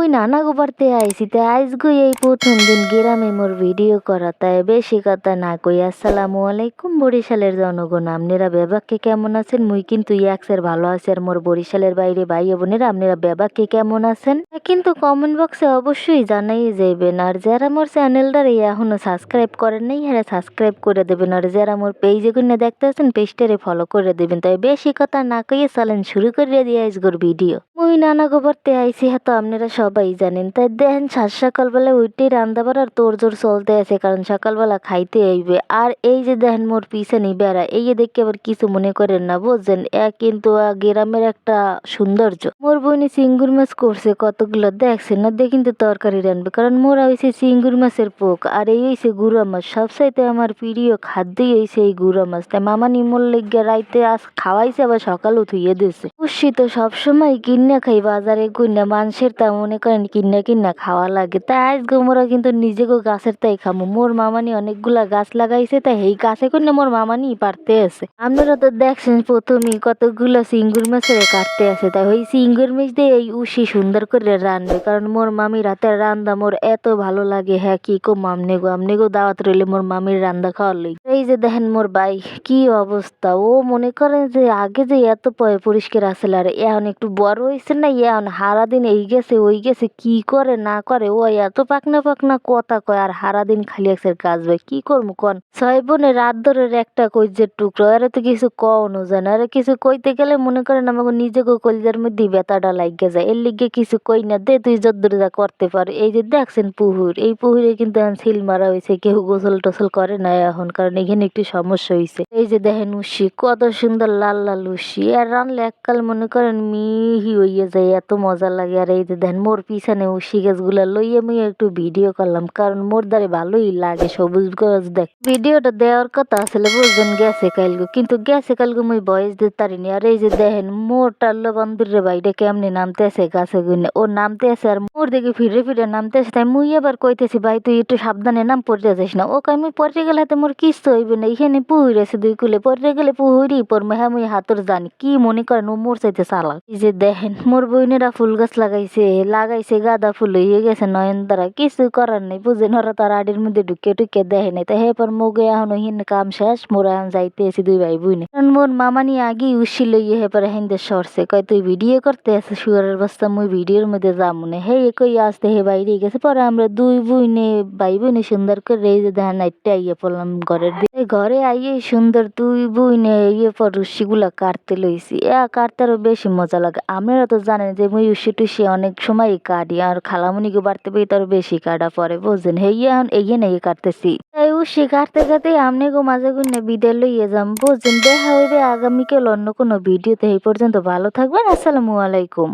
মুই নানা গোবারতে আইছি তাই আইসগো এই প্রথম দিন গ্রামে মোর ভিডিও করা, তাই বেশি কথা না কই। আসসালামু আলাইকুম বরিশালের জনগণ, আপনারা বেবাককে কেমন আছেন? মুই কিন্তু ইয়াক্সের ভালো আছি আর মোর বরিশালের বাইরে ভাই বোনেরা, আপনারা বেবাককে কেমন আছেন? কিন্তু কমেন্ট বক্সে অবশ্যই জানাই যাইবেন, আর যারা মোর চ্যানেলটারে এখনও সাবস্ক্রাইব করেন নাই হ্যাঁ সাবস্ক্রাইব করে দেবেন, আর যারা মোর পেজে গুনে দেখতে আছেন পেজটারে ফলো করে দেবেন। তাই বেশি কথা না কইয়ে চলেন, শুরু করে দিয়ে আজগর ভিডিও মুই নানা গোবরতে আইসি হ্যাঁ তো আপনারা সবাই জানেন তাই দেখেন সাত সকালবেলা উঠতেই রান্না বাড়ার তোর জোর চলতে আছে, কারণ সকালবেলা খাইতে আইবে আর এই যে দেখেন মোর পিছনে বেড়া, এই যে দেখে আবার কিছু মনে করেন না, বুঝছেন? এ কিন্তু গ্রামের একটা সৌন্দর্য। মোর বোনে চিঙ্গুর মাছ করছে, কতগুলো দেখছেন না দিয়ে কিন্তু তরকারি রানবে কারণ মোরা হয়েছে চিঙ্গুর মাছের পোক, আর এই হয়েছে গুড়া মাছ। সবসাইতে আমার প্রিয় খাদ্যই হয়েছে এই গুড়া মাছ। তাই মামা নিমল লেগে রাইতে আজ খাওয়াইছে, আবার সকালেও থুইয়ে দিছে। খুশি তো সবসময়, কিন্না খাই, বাজারে কিন্না মানুষের তা মনে করেন কিন্না কিন্না খাওয়া লাগে। তাই আজ মোরা কিন্তু নিজেকে গাছের তাই খামো। মোর মামানি অনেকগুলা গাছ লাগাইছে, তাই এই গাছে কিনে মোর মামানি পারতে আছে। আপনারা তো দেখছেন, প্রথমেই কতগুলো সিঙ্গুর মাছের কাটতে আছে। তাই ওই সিঙ্গুর মাছ দিয়ে এই উশি সুন্দর করে রানবে কারণ মোর মামির হাতের রান্দা মোর এত ভালো লাগে। হ্যাঁ কি কো মামনে গো আমনে গো দাওয়াত রইলে মোর মামির রান্দা খাওয়ার লই এই যে দেখেন মোর ভাই, কি অবস্থা? ও মনে করেন যে আগে যে এত পয়- পরিষ্কার আসলে আর এখন একটু বড় হয়েছে না এখন হারা দিন এই গেছে, ওই গেছে, কি করে না করে? ও এত পাকনা পাকনা কথা কয়, আর হারাদিন খালি একসের কাজ ভাই কি করব কন? ছয় বোনের রাত ধরে একটা কইজের টুকরো আরে তো কিছু কওনো যায় না আরে কিছু কইতে গেলে মনে করেন আমাকে নিজেকে কলজার মধ্যে ব্যথাটা লাগিয়ে যায়, এর লিগে কিছু কই না, দে তুই যদ্দূর যা করতে পার। এই যে দেখছেন পুহুর, এই পুহুরে কিন্তু এখন সিল মারা হয়েছে কেউ গোসল টোসল করে না এখন, কারণ এখানে একটি সমস্যা হয়েছে এই যে দেখেন উশি, কত সুন্দর লাল লাল উশি। আর রানলে এককাল মনে করেন মিহি হইয়া যায়, এত মজা লাগে। আর এই যে দেখেন মোর পিছনে উশি গাছগুলা লইয়ে মুই একটু ভিডিও করলাম, কারণ মোর দ্বারে ভালোই লাগে সবুজ গাছ দেখ। ভিডিওটা দেওয়ার কথা আসলে বুঝবেন গেছে কালগো, কিন্তু গেছে কালগো মুই বয়স দিতে পারিনি। আর এই যে দেখেন মোর টাল্লো বান্ধবীর বাইরে কেমনি নামতে আছে গাছে গুনে। ও নামতে আছে আর মোর দিকে ফিরে ফিরে নামতে আছে তাই মুই এবার কইতেছি, ভাই, তুই একটু সাবধানে নাম পড়তে যাস না। ও কই মুই পড়তে গেলে তো মোর কিচ্ছু হইবে না, এখানে পুহুর আছে দুই কুলে পড়তে গেলে পুহুরি, পর মেহা মুই হাতর জানি। কি মনে করেন ও মোর চাইতে চালাক এই যে দেখেন, মোর বইনেরা ফুল গাছ লাগাইছে লাগাইছে গাঁদা ফুল হয়ে গেছে নয়নতারা। কিছু করার নেই, বুঝেন ওরা তার আড়ির মধ্যে ঢুকে ঢুকে দেখে নাই। তাই হেপর মোগে এখন হিন কাম শেষ, মোর এখন যাইতে আছি দুই ভাই বোনে। কারণ মোর মামানি আগে উসি লইয়ে হেপর হিন্দে সরছে। কয়, তুই ভিডিও করতে আছে সুগারের বস্তা মুই ভিডিওর মধ্যে যাব না। হে কই আসতে হে বাইরে গেছে। পরে আমরা দুই বোনে, ভাই বোনে সুন্দর করে এই যে ধান আইটটা আইয়ে পড়লাম ঘরের দিকে ঘরে আইয়ে সুন্দর দুই বোনে ইয়ে পর রুশিগুলা কাটতে লইছি। এ কাটতে আরও বেশি মজা লাগে। আপনারা তো জানেন যে মুই উসি টুসি অনেক সময় কাটি, আর খালামুনিকে বাড়তে পেয়ে তার বেশি কাটা পরে বুঝছেন? হেই এখন এগিয়ে নেই কাটতেছি। এই উসি কাটতে কাটতে আমনে গো মাঝে গুনে বিদায় লইয়ে যাম, বুঝছেন? দেখা হইবে আগামীকাল অন্য কোনো ভিডিওতে, এই পর্যন্ত ভালো থাকবেন, আসসালামু আলাইকুম।